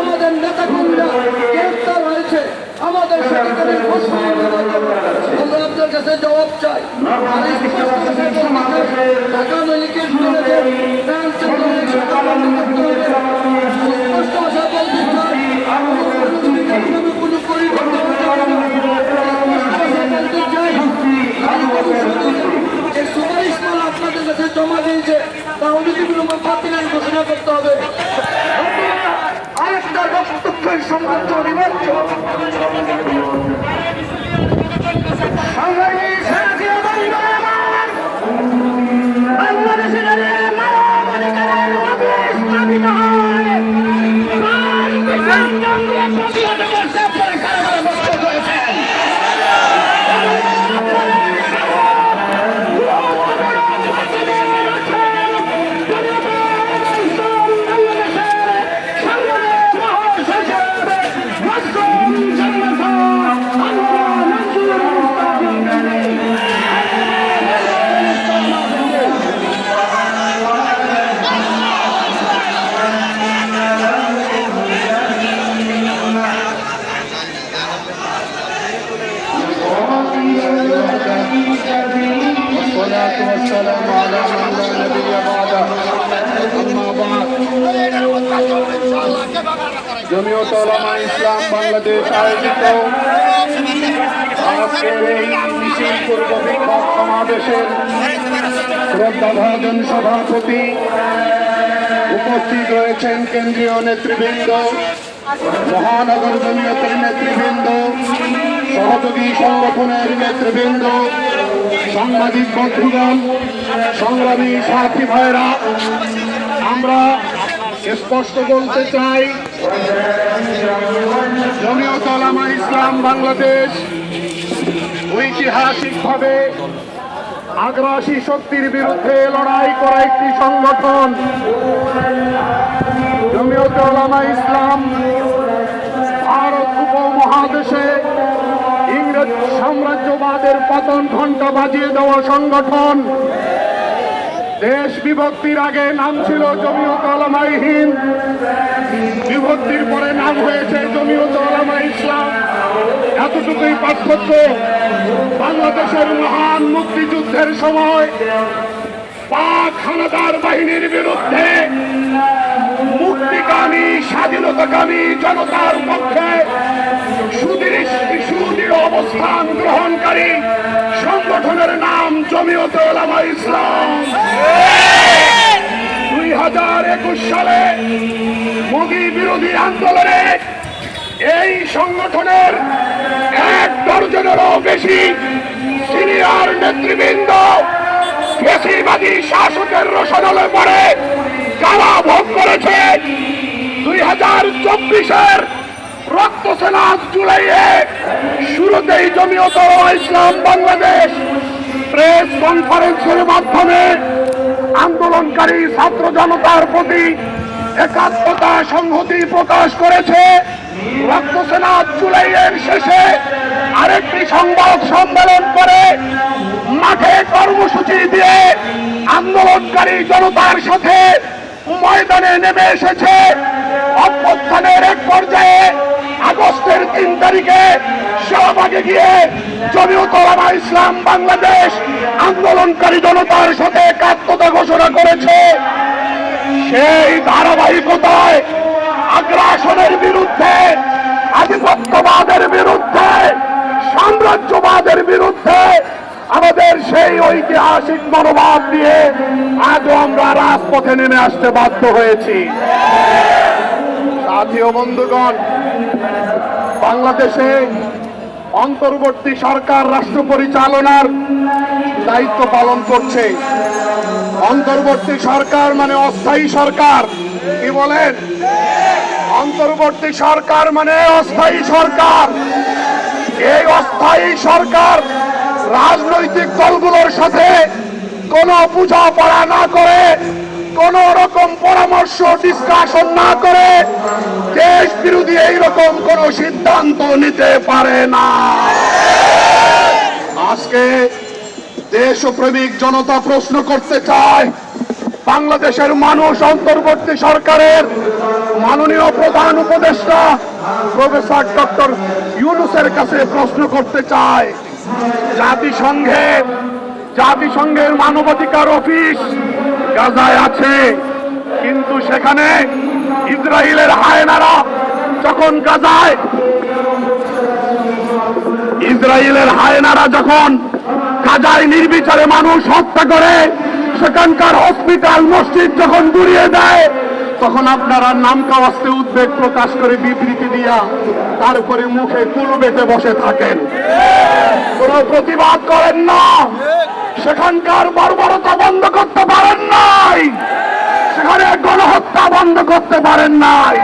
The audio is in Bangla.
আমাদের নেতাকর্মীরা গ্রেফতার হয়েছে আমাদের আমরা আপনার কাছে জবাব চাই এই ঢাকা হবে। স্পষ্ট ভাষায় বলতে চাই, কোনো কোনো পরিবর্তন বলতে চাই, আমি সুপারিশমালা আপনাদের কাছে জমা দিয়েছে তা অনতিবিলম্বে বাতিলের ঘোষণা করতে হবে আরেকটা বক্তব্যের সম্পর্ক অনিবার্য والسلام على من لا نبي بعده أما بعد জমিয়ত ওলামা ইসলাম বাংলাদেশ আয়োজিত আজকের এই মিছিল পূর্ব বিক্ষোভ সমাবেশের শ্রদ্ধাভাজন সভাপতি উপস্থিত রয়েছেন কেন্দ্রীয় নেতৃবৃন্দ মহানগর জমিয়তের নেতৃবৃন্দ সহযোগী সংগঠনের নেতৃবৃন্দ সাংবাদিক বন্ধুগণ, সংগ্রামী সাথী ভাইরা আমরা স্পষ্ট বলতে চাই, জমিয়ত ওলামা ইসলাম বাংলাদেশ ঐতিহাসিকভাবে আগ্রাসী শক্তির বিরুদ্ধে লড়াই করা একটি সংগঠন। জমিয়ত ওলামা ইসলাম ভারত উপমহাদেশে সাম্রাজ্যবাদের পতন ঘণ্টা বাজিয়ে দেওয়া সংগঠন। দেশ বিভক্তির আগে নাম ছিল জমিয়ত আলামাই হিন্দ। বিভক্তির পরে নাম হয়েছে জমিয়ত আলামা ইসলাম। এতটুকুই পার্থক্য। বাংলাদেশের মহান মুক্তিযুদ্ধের সময় পাক হানাদার বাহিনীর বিরুদ্ধে মুক্তিকামী, স্বাধীনতাকামী জনতার পক্ষে সুদৃঢ় অবস্থান গ্রহণকারী সংগঠনের নাম জমিয়ত ওলামা ইসলাম। দুই হাজার একুশ সালে মোদী বিরোধী আন্দোলনে এই সংগঠনের এক দর্জনেরও বেশি সিনিয়র নেতৃবৃন্দ ফেসিবাদী শাসকের রসনলে পড়ে। কারা ভোগ করেছে? দুই হাজার চব্বিশের রক্ত সেনা জুলাইয়ে শুরুতেই জমিয়ত ইসলাম বাংলাদেশ প্রেস কনফারেন্সের মাধ্যমে আন্দোলনকারী ছাত্র জনতার প্রতি একাত্মতা সংহতি প্রকাশ করেছে। রক্ত সেনা জুলাইয়ের শেষে আরেকটি সংবাদ সম্মেলন করে মাঠে কর্মসূচি দিয়ে আন্দোলনকারী জনতার সাথে ময়দানে নেমে এসেছে। অভ্যুত্থানের এক পর্যায়ে আগস্টের তিন তারিখে শাহবাগে গিয়ে জমিয়ত ওলামা ইসলাম বাংলাদেশ আন্দোলনকারী জনতার সাথে একাত্মতা ঘোষণা করেছে। সেই ধারাবাহিকতায় আগ্রাসনের বিরুদ্ধে ঐতিহাসিক মনোভাব নিয়ে আজও আমরা রাজপথে নেমে আসতে বাধ্য হয়েছি। সাথী বন্ধুগণ, বাংলাদেশে অন্তর্বর্তী সরকার রাষ্ট্র পরিচালনার দায়িত্ব পালন করছে। অন্তর্বর্তী সরকার মানে অস্থায়ী সরকার, কি বলেন? অন্তর্বর্তী সরকার মানে অস্থায়ী সরকার। এই অস্থায়ী সরকার রাজনৈতিক দলগুলোর সাথে কোনো পূজা পড়া না করে, কোন রকম পরামর্শ ডিসকাশন না করে, দেশ বিরোধী এইরকম কোন সিদ্ধান্ত নিতে পারে না। আজকে দেশপ্রেমিক জনতা প্রশ্ন করতে চায়, বাংলাদেশের মানুষ অন্তর্বর্তী সরকারের মাননীয় প্রধান উপদেষ্টা প্রফেসর ডক্টর ইউনুসের কাছে প্রশ্ন করতে চায়। জাতিসংঘে, জাতিসংঘের মানবাধিকার অফিস গাজায় আছে। কিন্তু সেখানে ইসরায়েলের হায়নারা যখন গাজায়, ইসরায়েলের হায়নারা যখন গাজায় নির্বিচারে মানুষ হত্যা করে, সেখানকার হসপিটাল, মসজিদ যখন গুড়িয়ে দেয়, তখন আপনারা নাম কাওয়াজতে উদ্বেগ প্রকাশ করে বিবৃতি দিয়া তারপরে মুখে কুলু বেঁধে বসে থাকেন। কোন প্রতিবাদ করেন না। সেখানকার বর্বরতা বন্ধ করতে পারেন নাই। সেখানে গণহত্যা বন্ধ করতে পারেন নাই।